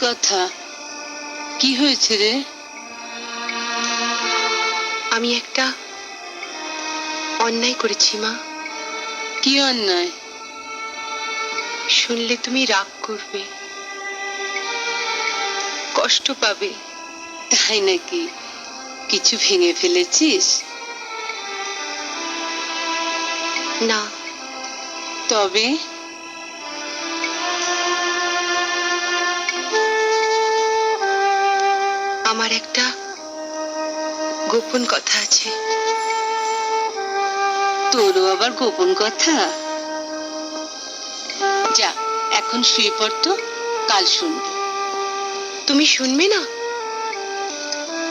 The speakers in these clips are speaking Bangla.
কথা। কি হয়েছে রে? আমি একটা অন্যায় করেছি মা। কি অন্যায়? শুনলে তুমি রাগ করবে। কষ্ট পাবে। তাই নাকি? কিছু ভেঙে ফেলেছিস? না। তবে? আমার একটা গোপন কথা আছে। তোরও আবার গোপন কথা? যা এখন শুয়ে পড় তো কাল শুনবি। তুমি শুনবে না?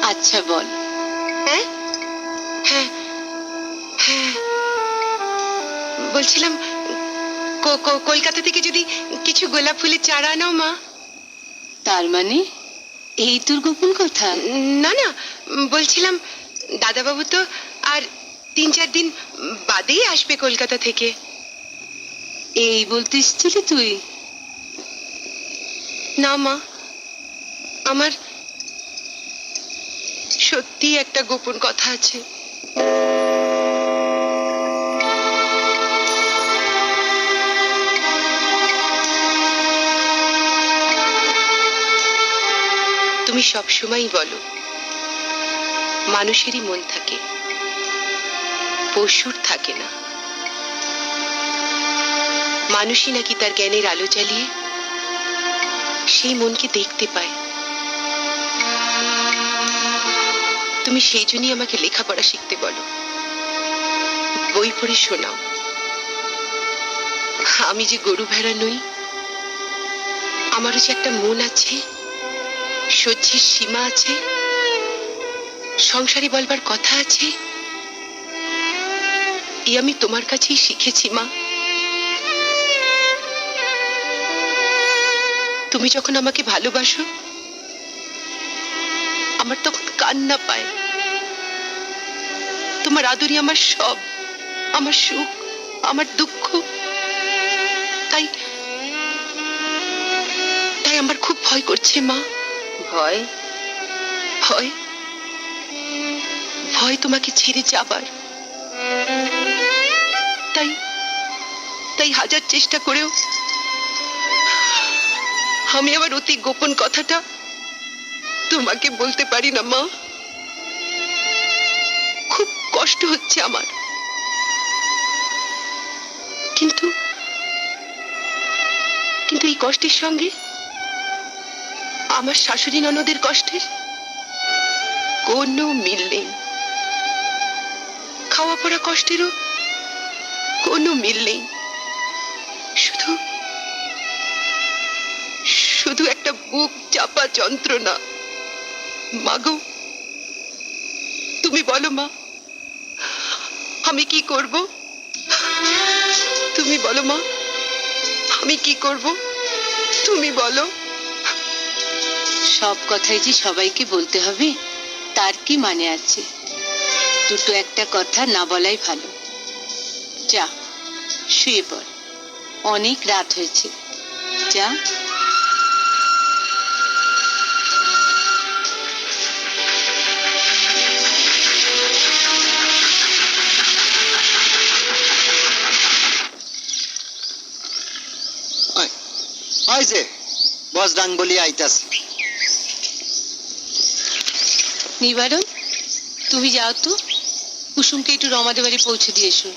আচ্ছা বল। হ্যাঁ? হ্যাঁ হ্যাঁ। বলছিলাম কলকাতা থেকে যদি কিছু গোলাপ ফুলের চারা আনাও মা। তার মানে? এই তোর গোপন কথা? না না বলছিলাম দাদাবাবু তো আর তিন চার দিন বাদেই আসবে কলকাতা থেকে। এই বলতে এসেছিলি তুই। না মা আমার সত্যি একটা গোপন কথা আছে। তুমি সব সময়ই বলো, মানুষেরই মন থাকে, পশুর থাকে না। মানুষই নাকি তার জ্ঞানের আলো জ্বালিয়ে সেই মনকে দেখতে পায়। তুমি সেই জন্যই আমাকে লেখাপড়া শিখতে বলো। বই পড়ে শোনাও। আমি যে গরু ভেড়া নই, আমারও যে একটা মন আছে সহ্যের সীমা আছে? সংসারে বলবার কথা আছে? এ আমি তোমার কাছেই শিখেছি, মা। তুমি যখন আমাকে ভালোবাসো, আমার তখন কান্না পায়। তোমার আদরই আমার সব, আমার সুখ, আমার দুঃখ। তাই তাই আমার খুব ভয় করছে, মা। ভয়? ভয়? ভয় তোমাকে ছেড়ে যাবার। তাই তাই হাজার চেষ্টা করেও আমি আমার অতি গোপন কথাটা তোমাকে বলতে পারি না, মা। খুব কষ্ট হচ্ছে আমার। কিন্তু কিন্তু এই কষ্টের সঙ্গে আমার শাশুড়ি ননদের কষ্টের কোনো মিল নেই। খাওয়া পড়া কষ্টেরও কোনো মিল নেই। শুধু শুধু একটা বুক চাপা যন্ত্রণা। মাগো, তুমি বলো মা, আমি কি করব? তুমি বলো মা, আমি কি করব? তুমি বলো। সব কথাই যে সবাইকে বলতে হবে, তার কি মানে আছে? দুটো একটা কথা না বলাই ভালো। যা, শুয়ে পড়। অনেক রাত হয়েছে। যা। ওই যে বজরাং বলি আইতাছে। নিবারণ তুমি যাও তো। কুসুমকে একটু রমাদের বাড়ি পৌঁছে দিয়ে এসো।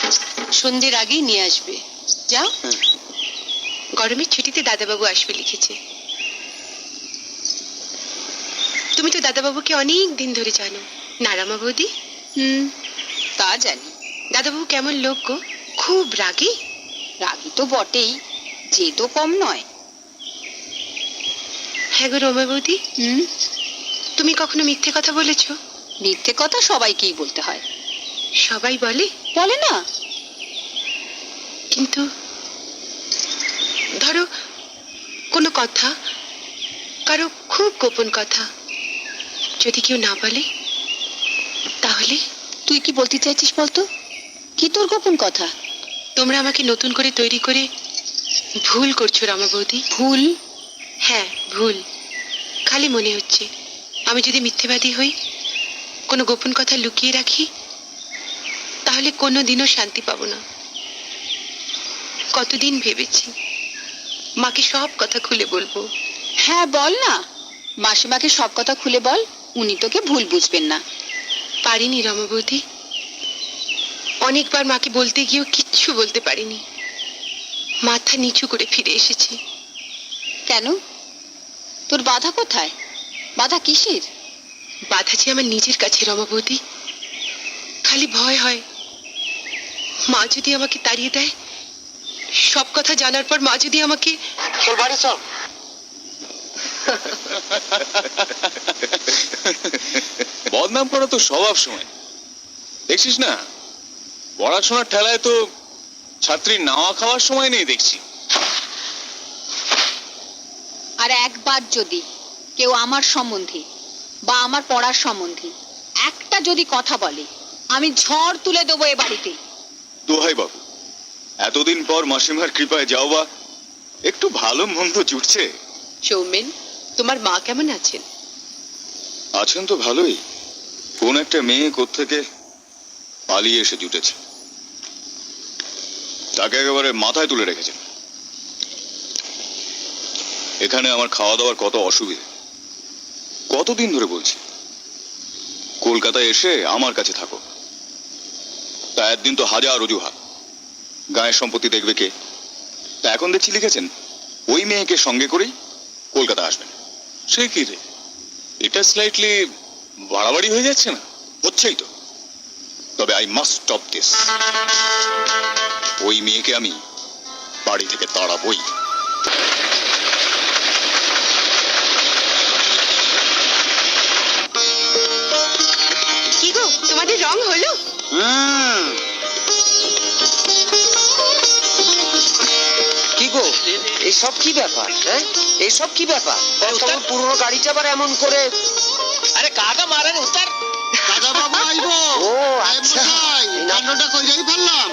সন্ধ্যের আগেই নিয়ে আসবে। যাও। গরমের ছুটিতে দাদাবাবু আসবে লিখেছে। তুমি তো দাদাবাবুকে অনেক দিন ধরে জানো। না রামা বৌদি? হুম, তা জানি। দাদাবাবু কেমন লোক গো? খুব রাগী। রাগি তো বটেই, যে তো কম নয়। হ্যাঁ গো রমা বৌদি। হুম। তুমি কখনো মিথ্যে কথা বলেছ? মিথ্যে কথা সবাইকেই বলতে হয়। সবাই বলে? বলে না। কিন্তু ধরো কোনো কথা কারও খুব গোপন কথা যদি কেউ না বলে তাহলে? তুই কি বলতে চাইছিস বলতো? কি তোর গোপন কথা? তোমরা আমাকে নতুন করে তৈরি করে ভুল করছ রামা বৌদি। ভুল? হ্যাঁ ভুল। খালি মনে হচ্ছে। আমি যদি মিথ্যেবাদী হই কোনো গোপন কথা লুকিয়ে রাখি তাহলে কোনো দিনও শান্তি পাবো না। কতদিন ভেবেছি মাকে সব কথা খুলে বলব। হ্যাঁ বল না। মাসিমাকে সব কথা খুলে বল উনি তোকে ভুল বুঝবেন না। পারিনি রমাবতী। অনেকবার মাকে বলতে গিয়েও কিচ্ছু বলতে পারিনি। মাথা নিচু করে ফিরে এসেছি। কেন? তোর বাধা কোথায়? বাধা কিসের? বাধা যে আমার নিজের কাছে রমাবতী খালি ভয় হয়। মা যদি আমাকে তাড়িয়ে দেয় সব কথা জানার পর মা যদি আমাকে বদনাম করা তো স্বভাব সময়। দেখছিস না? পড়াশোনার ঠেলায় তো ছাত্রীর নাওয়া খাওয়ার সময় নেই দেখছি। আর একবার যদি কেউ আমার সম্বন্ধে বা আমার পড়ার সম্বন্ধে একটা যদি কথা বলে আমি ঝড় তুলে দেবো এ বাড়িতে। দোহাই বাবু এতদিন পর মাসিমার কৃপায় যাও বা একটু ভালো মন্দ জুটছে। সৌমেন তোমার মা কেমন আছেন? আছেন তো ভালোই। কোন একটা মেয়ে কোত্থেকে পালিয়ে এসে জুটেছে। তাকে একেবারে মাথায় তুলে রেখেছেন। এখানে আমার খাওয়া দাওয়ার কত অসুবিধে? কতদিন ধরে বলছি। কলকাতায় এসে আমার কাছে থাকো। তা একদিন তো হাজার অজুহাত। গায়ের সম্পত্তি দেখবে কে? তা এখন দেখছি লিখেছেন, ওই মেয়েকে সঙ্গে করেই কলকাতা আসবেন। সে কি রে? এটা স্লাইটলি বাড়াবাড়ি হয়ে যাচ্ছে না? হচ্ছেই তো। তবে আই মাস্ট স্টপ দিস ওই মেয়েকে আমি বাড়ি থেকে তাড়াবই। রং হলো? কি গো এইসব কি ব্যাপার হ্যাঁ? এইসব কি ব্যাপার? কত পুরনো গাড়িটা আবার এমন করে আরে কাকা মারেন উত্তর। দাদা বাবু আইবো। ও আচ্ছা। নাটকটা কইরাই ফেললাম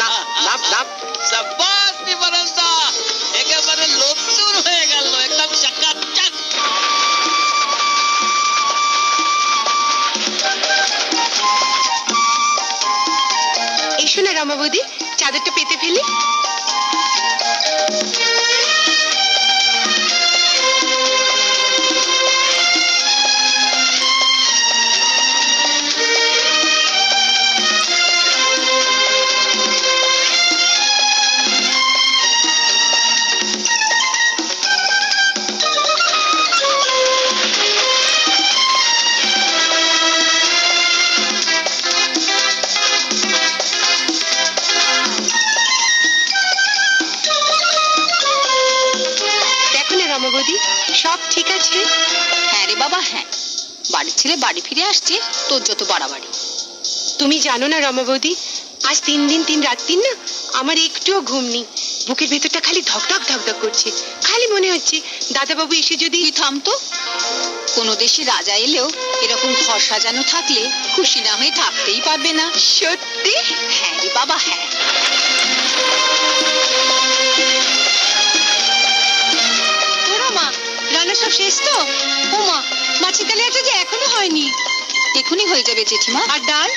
না না না। না চাদরটা পেতে ফেলি। দেখো সব ঠিক আছে? হ্যাঁ রে বাবা হ্যাঁ। বাড়ির ছেলে বাড়ি ফিরে আসছে তোর যত বাড়াবাড়ি। তুমি জানো না রমাবতী আজ তিন দিন তিন রাত তিন না আমার একটুও ঘুম নেই। বুকের ভেতরটা খালি ধকধক ধকধক করছে। খালি মনে হচ্ছে দাদাবাবু এসে যদি তুই থাম তো। কোনো দেশে রাজা এলেও এরকম ঘর সাজানো থাকলে খুশি না হয়ে থাকতেই পারবে না। সত্যি? হ্যাঁ রে বাবা হ্যাঁ। রান্না সব শেষ তো? ও মা মাছের কালিয়াটা যে এখনও হয়নি। এখনই হয়ে যাবে জেঠিমা। আর ডাল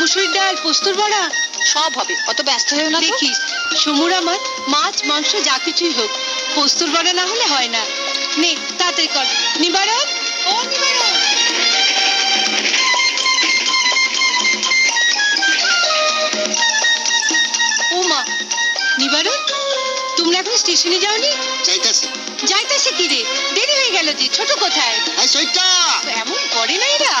মুসুরির ডাল পোস্তর বড়া? সব হবে অত ব্যস্ত হয়েও না দেখিস সমুর আমার মাছ মাংস যা কিছুই হোক পোস্তর বড়া না হলে হয় না। নে তাড়াতাড়ি কর। নিবারণ? ও নিবারণ। নিবারণ? তোমরা এখন স্টেশনে যাওনি? যাইতাছি। যাইতাছি কি রে দেরি হয়ে গেল যে ছোট কোথায়? সইটা এমন করে না এরা।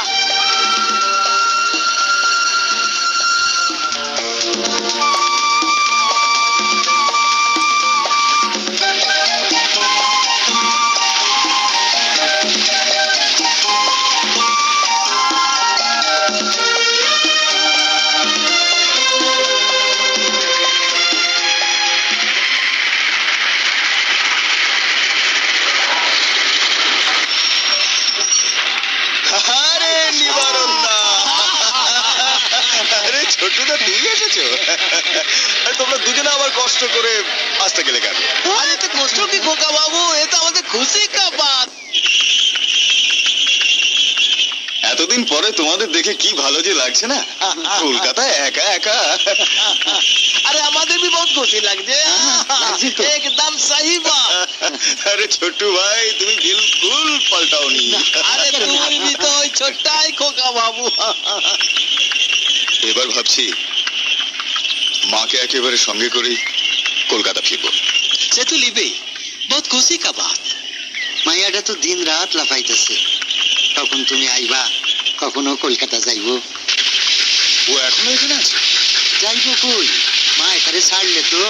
আবার কষ্ট করে আসতে গেলে কেন अरे तो कष्टों की खोका बाबू ये तो আমাদের খুশি का बात এতদিন পরে তোমাদের দেখে কি ভালো যে লাগছে না কলকাতায় একা একা अरे আমাদের भी बहुत खुशी লাগছে লাগছে তো। एकदम सही बात আরে ছোট্টু ভাই তুমি বিলকুল পাল্টাওনি अरे तुम भी तो ওই ছোট্টাই খোকা বাবু এবার ভাবছি মাকে একেবারে সঙ্গে করেই কলকাতা ফিরবো সে তো লিবেই বহুত খুশি का बात মাইয়াটা তো দিন রাত লাফাইতেছে কখন তুমি আইবা কখনো কলকাতা যাইব ও এখনো এখানে আছে যাইব কই মা এখানে ছাড়লে তো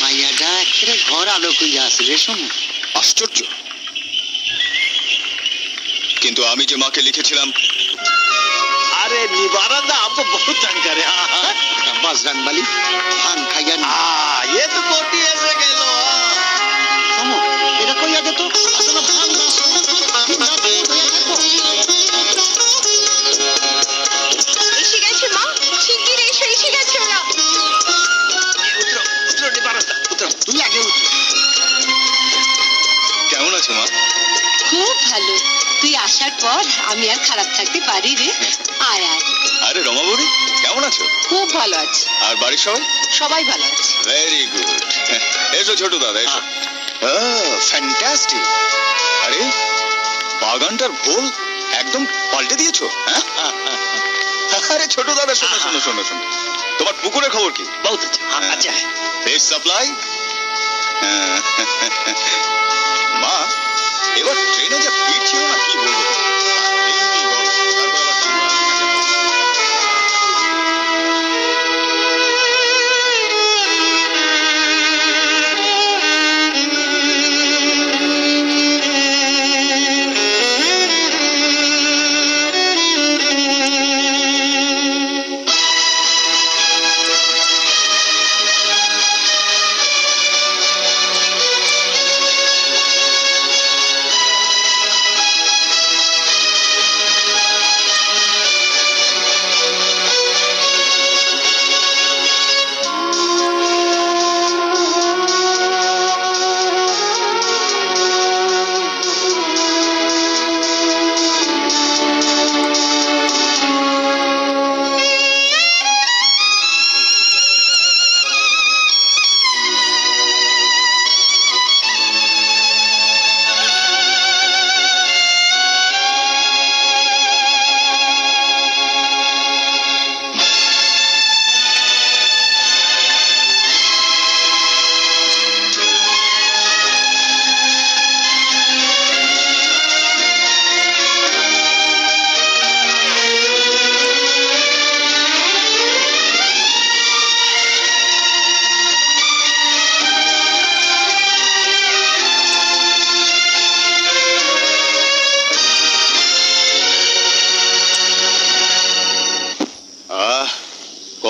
মাইয়াটা একেবারে ঘর আলো কইয়া আছে রে শোনো আশ্চর্য কিন্তু আমি যে মাকে লিখেছিলাম अरे निवारण दा हमको बहुत तंग करे हाँ, हाँ। বাজরান বালি ধান খাইয়া নি। এ তো কোটি এসে গেল এটা তো? কেমন খুব ভালো। তুই আসার পর আমি আর খারাপ থাকতে পারি রে। আরে রমাবুড়ি কেমন আছো? খুব ভালো আছি। আর বাড়ির সবাই? সবাই ভালো আছে। ভেরি গুড এসো ছোট দাদা এসো। ফ্যান্টাস্টিক আরে বাগানটার ভোল একদম পাল্টে দিয়েছ হ্যাঁ? আরে ছোট দাদা শোনো শোনো শোনো শোনো। তোমার পুকুরের খবর কি? বহুত হ্যাঁ। আচ্ছা। ফেস সাপ্লাই হ্যাঁ। মা এবার ট্রেনে যে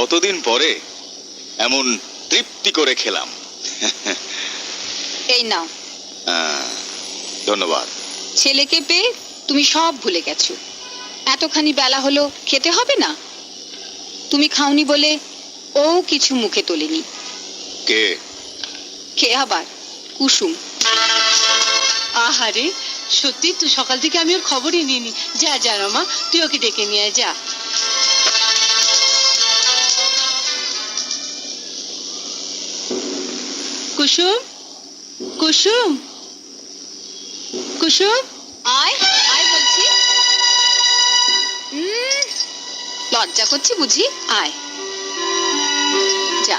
কতদিন পরে এমন তৃপ্তি করে খেলাম? এই নাও। ধন্যবাদ। ছেলেকে পেয়ে তুমি সব ভুলে গেছো। এতখানি বেলা হলো খেতে হবে না? তুমি খাওনি বলে ও কিছু মুখে তোলেনি। কে? কে আবার? কুসুম। আহারে সত্যি তুই সকাল থেকে আমি ওর খবরই নিইনি। যা যা রমা তুই ওকে ডেকে নিয়ে আয়, যা। কুসুম কুসুম কুসুম। আয় আয় বলছি। লজ্জা করছি বুঝি আয়। যা।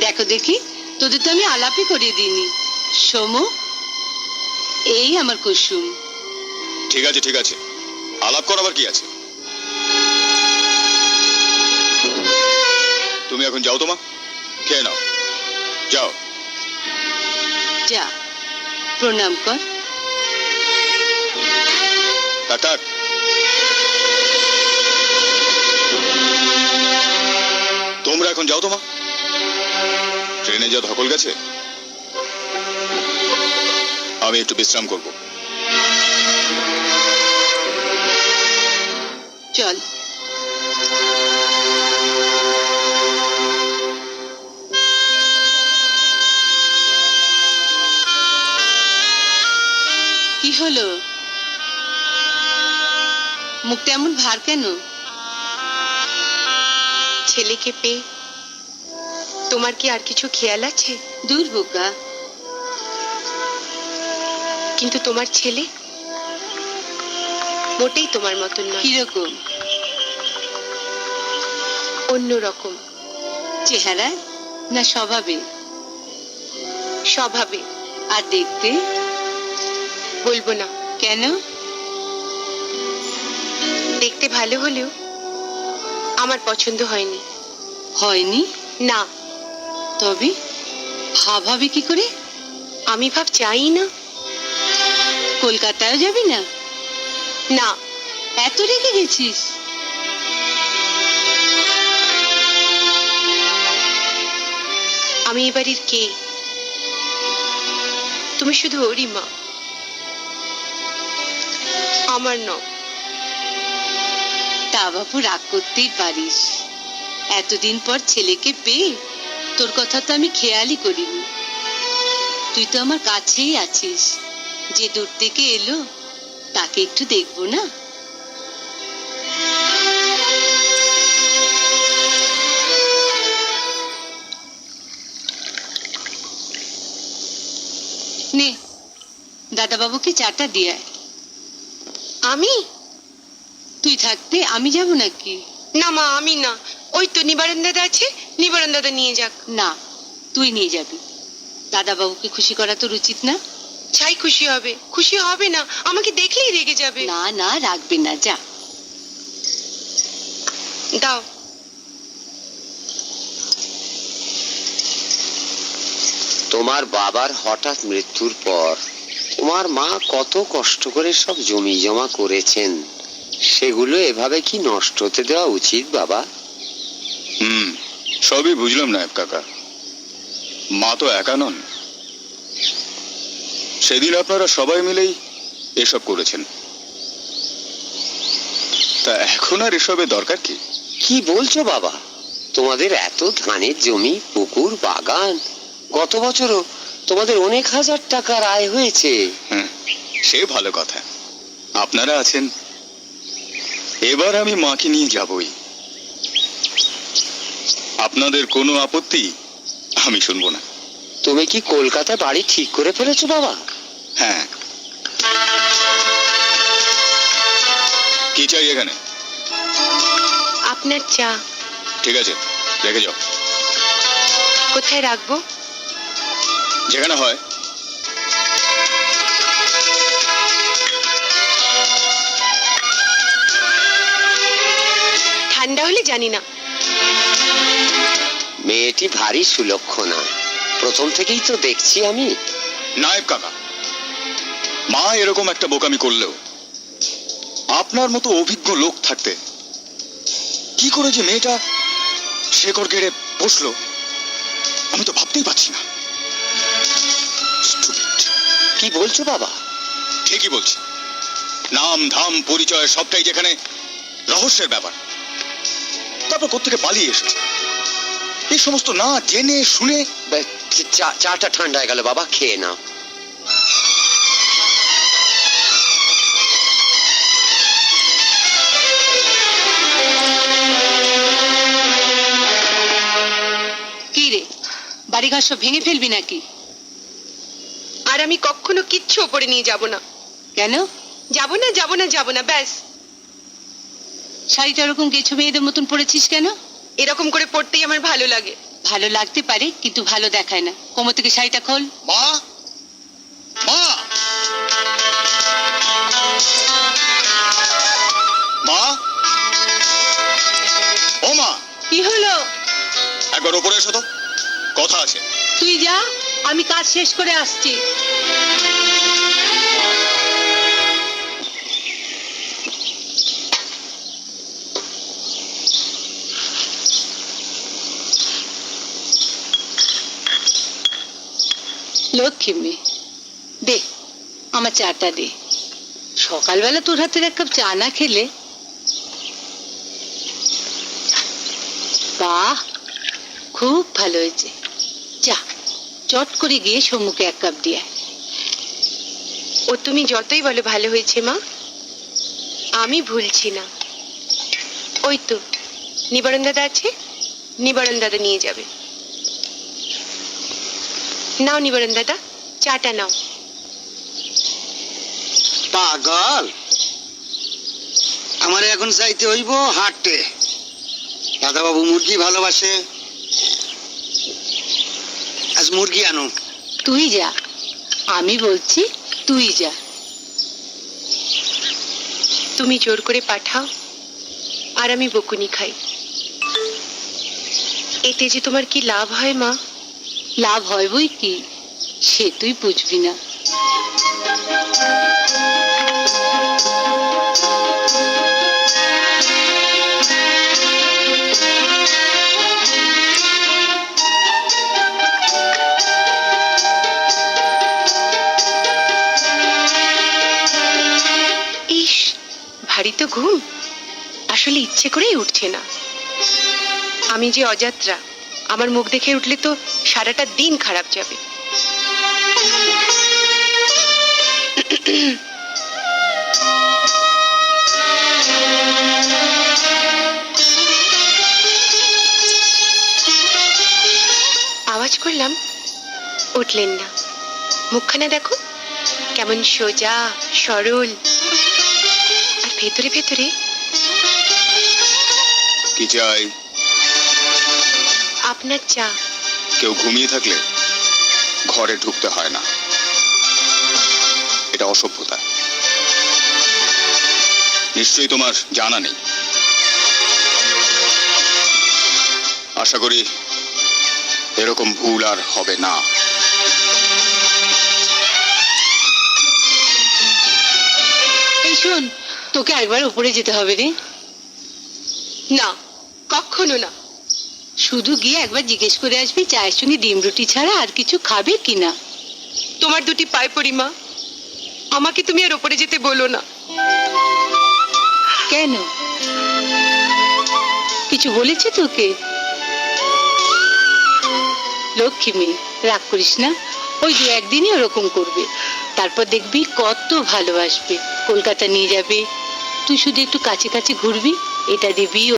দেখো দেখি তোদের তো আমি আলাপই করিয়ে দিইনি। সোমু এই আমার কুসুম। ঠিক আছে ঠিক আছে। আলাপ করাবার কি আছে? তুমি এখন যাও তোমা খেয়ে নাও। যাও। যা। প্রণাম কর। থাক তোমরা এখন যাও তোমা ট্রেনে যা ধকল গেছে আমি একটু বিশ্রাম করব। চল। কি হলো? মুখটা এমন ভার কেন? ছেলেকে পেয়ে তোমার কি আর কিছু খেয়াল আছে? দূর বোকা। কিন্তু তোমার ছেলে মোটেই তোমার মতন নয়। কীরকম? অন্য রকম চেহারায়? না স্বভাবে? স্বভাবে। আর দেখতে? বলব না। কেন? দেখতে ভালো হলেও আমার পছন্দ হয়নি। হয়নি? না। তবে ভাব কি করে? আমি ভাব চাই না। কলকাতায় যাবি না? না। এত রেগে গেছিস? আমি এ বাড়ির কে? তুমি শুধু ওরই মা। ন তা বাবু রাগ করতেই পারিস। এতদিন পর ছেলেকে পেয়ে তোর কথা তো আমি খেয়ালই করিনি। তুই তো আমার কাছেই আছিস। যে দূর থেকে এলো, তাকে একটু দেখব না? নে, দাদাবাবুকে চাটা দিয়ে। আমি? তুই থাকতে আমি যাব নাকি? না মা আমি না। ওই তো নিবারণ দাদা আছে নিবারণ দাদা নিয়ে যাক। না তুই নিয়ে যাবি। দাদাবাবুকে খুশি করা তোর উচিত না? ছাই খুশি হবে। খুশি হবে না আমাকে দেখলেই রেগে যাবে। না না রাখবে না যা। দাও। তোমার বাবার হঠাৎ মৃত্যুর পর তোমার মা কত কষ্ট করে সব জমি জমা করেছেন। সেগুলো এভাবে কি নষ্ট হতে দেওয়া উচিত বাবা? হুম সবই বুঝলাম নায়ব কাকা। মা তো একা নন। সেদিন আপনারা সবাই মিলেই এসব করেছেন। তা এখন আর এসবের দরকার কি? কি বলছো বাবা? তোমাদের এত ধানের জমি পুকুর বাগান গত বছরও তোমাদের অনেক হাজার টাকার আয় হয়েছে। হুম, সে ভালো কথা। আপনারা আছেন। এবার আমি মাকে নিয়ে যাবই। আপনাদের কোনো আপত্তি? আমি শুনব না। তুমি কি কলকাতা বাড়ি ঠিক করে ফেলেছো বাবা? হ্যাঁ। কি চাই এখানে? আপনার চা। ঠিক আছে রেখে যাও। কোথায় রাখব? যেখানে হয়। ঠান্ডা হলে জানি না। মেয়েটি ভারী সুলক্ষণা। প্রথম থেকেই তো দেখছি আমি। নায়েব কাকা মা এরকম একটা বোকামি করলেও আপনার মতো অভিজ্ঞ লোক থাকতে কি করে যে মেয়েটা শেকড় গেড়ে বসল আমি তো ভাবতেই পারছি না. কি বলছো বাবা? ঠিকই বলছি। নাম ধাম পরিচয় সবটাই যেখানে রহস্যের ব্যাপার। তারপর কোথেকে পালিয়ে এসেছে? এই সমস্ত না জেনে শুনে চাটা ঠান্ডা হয়ে গেল বাবা খেয়ে নাও। কি রে? বাড়িঘর সব ভেঙে ফেলবি নাকি? আর আমি কখনো কিচ্ছু ওপরে নিয়ে যাব না। কেন? যাব না যাব না যাব না ব্যাস। শাড়িটা ওরকম গেছো মেয়েদের মতন পরেছিস কেন? এরকম করে পড়তেই আমার ভালো লাগে। ভালো লাগতে পারে কিন্তু ভালো দেখায় না। কোমর থেকে শাড়িটা খোল। মা! মা! মা! ও মা! কি হলো? একবার ওপরে এসো তো। কথা আছে। তুই যা। আমি কাজ শেষ করে আসছি। লক্ষ্মী, দে, আমার চাটা দে। সকালবেলা তোর হাতের এক কাপ চা না খেলে? বাহ, খুব ভালো হয়েছে। চট করে গিয়ে সমুকে এক কাপ দিয়ে ও, তুমি যতই বলো ভালো হয়েছে, মা। আমি ভুলছি না। ওই তো, নিবারণ দাদা আছে? নিবারণ দাদা নিয়ে যাবে। নাও নিবারণ দাদা, চাটা নাও। পাগল। আমার এখন চাইতে হইব হাটে দাদাবাবু মুরগি ভালোবাসে। মুরগি আনো। তুই যা। আমি বলছি, তুই যা। তুমি জোর করে পাঠাও, আর আমি বকুনি খাই। এতে যে তোমার কি লাভ হয়, মা? লাভ হয় বই কি? সে তুই বুঝবি না। তো ঘুম। আসলে ইচ্ছে করেই উঠছে না। আমি যে অযাত্রা, আমার মুখ দেখে উঠলে তো সারাটা দিন খারাপ যাবে। আওয়াজ করলাম, উঠলেন না। মুখখানা দেখো, কেমন সোজা, সরল। ভেতরে ভেতরে। কি চাই? আপনার চা। কেউ ঘুমিয়ে থাকলে ঘরে ঢুকতে হয় না। এটা অসভ্যতা। নিশ্চয়ই তোমার জানা নেই। আশা করি এরকম ভুল আর হবে না। এই শোন তোকে একবার উপরে যেতে হবে রে। না কখনো না। শুধু গিয়ে একবার জিজ্ঞেস করে আসবি চায়ের সঙ্গে ডিম রুটি ছাড়া আর কিছু খাবে কিনা তোমার দুটি পায়ে পড়ি মা। আমাকে তুমি আর ওপরে যেতে বলো না। কেন? কিছু বলেছে তোকে? লক্ষ্মী মেয়ে রাগ করিস না। ওই দু একদিনই ওরকম করবে। তারপর দেখবি কত ভালোবাসবে। কলকাতা নিয়ে যাবে তুই শুধু একটু কাছে কাছে ঘুরবি এটা দিবি